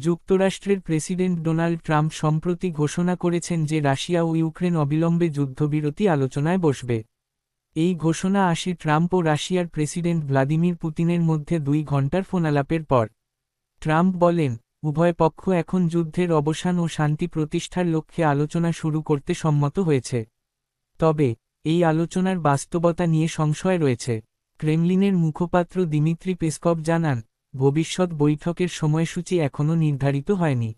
যুক্তরাষ্ট্রের president Donald Trump সম্প্রতি ঘোষণা করেছেন যে রাশিয়া ও ইউক্রেন অবিলম্বে যুদ্ধবিরতি আলোচনায় বসবে। এই ঘোষণা আসে ট্রাম্প ও রাশিয়ার প্রেসিডেন্ট ভ্লাদিমির পুতিনের মধ্যে দুই ঘণ্টার ফোনালাপের পর। ট্রাম্প বলেন, উভয় পক্ষ এখন যুদ্ধের অবসান ও শান্তি প্রতিষ্ঠার লক্ষ্যে আলোচনা শুরু করতে সম্মত হয়েছে। তবে, এই আলোচনার বাস্তবতা নিয়ে সংশয় রয়েছে। ক্রেমলিনের মুখপাত্র দিমিত্রি পেসকভ জানান ভবিষ্যৎ বৈঠকের সময়সূচি এখনও নির্ধারিত হয়নি।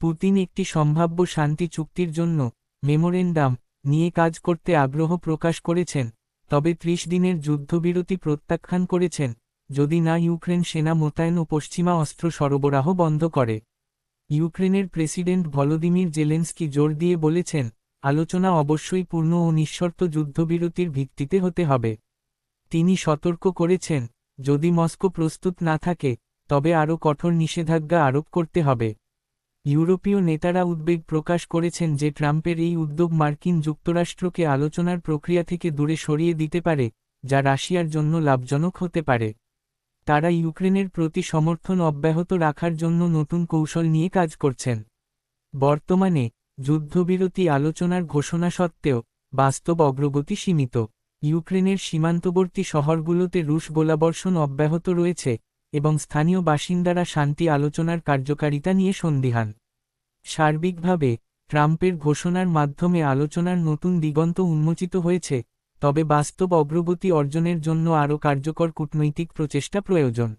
পুতিন একটি সম্ভাব্য শান্তি চুক্তির জন্য মেমোরেন্ডাম নিয়ে কাজ করতে আগ্রহ প্রকাশ করেছেন, তবে ত্রিশ দিনের যুদ্ধবিরতি প্রত্যাখ্যান করেছেন, যদি না ইউক্রেন সেনা মোতায়েন ও পশ্চিমা অস্ত্র সরবরাহ বন্ধ করে। ইউক্রেনের প্রেসিডেন্ট ভলোদিমির জেলেন্সকি জোর দিয়ে বলেছেন, আলোচনা অবশ্যই পূর্ণ ও নিঃশর্ত যুদ্ধবিরতির ভিত্তিতে হতে হবে। তিনি সতর্ক করেছেন যদি মস্কো প্রস্তুত না থাকে, তবে আরও কঠোর নিষেধাজ্ঞা আরোপ করতে হবে। ইউরোপীয় নেতারা উদ্বেগ প্রকাশ করেছেন যে ট্রাম্পের এই উদ্যোগ মার্কিন যুক্তরাষ্ট্রকে আলোচনার প্রক্রিয়া থেকে দূরে সরিয়ে দিতে পারে, যা রাশিয়ার জন্য লাভজনক হতে পারে। তারা ইউক্রেনের প্রতি সমর্থন অব্যাহত রাখার জন্য নতুন কৌশল নিয়ে কাজ করছেন। বর্তমানে যুদ্ধবিরতি আলোচনার ঘোষণা সত্ত্বেও বাস্তব অগ্রগতি সীমিত। ইউক্রেনের সীমান্তবর্তী শহরগুলোতে রুশ গোলাবর্ষণ অব্যাহত রয়েছে এবং স্থানীয় বাসিন্দারা শান্তি আলোচনার কার্যকারিতা নিয়ে সন্দিহান। সার্বিকভাবে, ট্রাম্পের ঘোষণার মাধ্যমে আলোচনার নতুন দিগন্ত উন্মোচিত হয়েছে, তবে বাস্তব অগ্রগতি অর্জনের জন্য আরও কার্যকর কূটনৈতিক প্রচেষ্টা প্রয়োজন।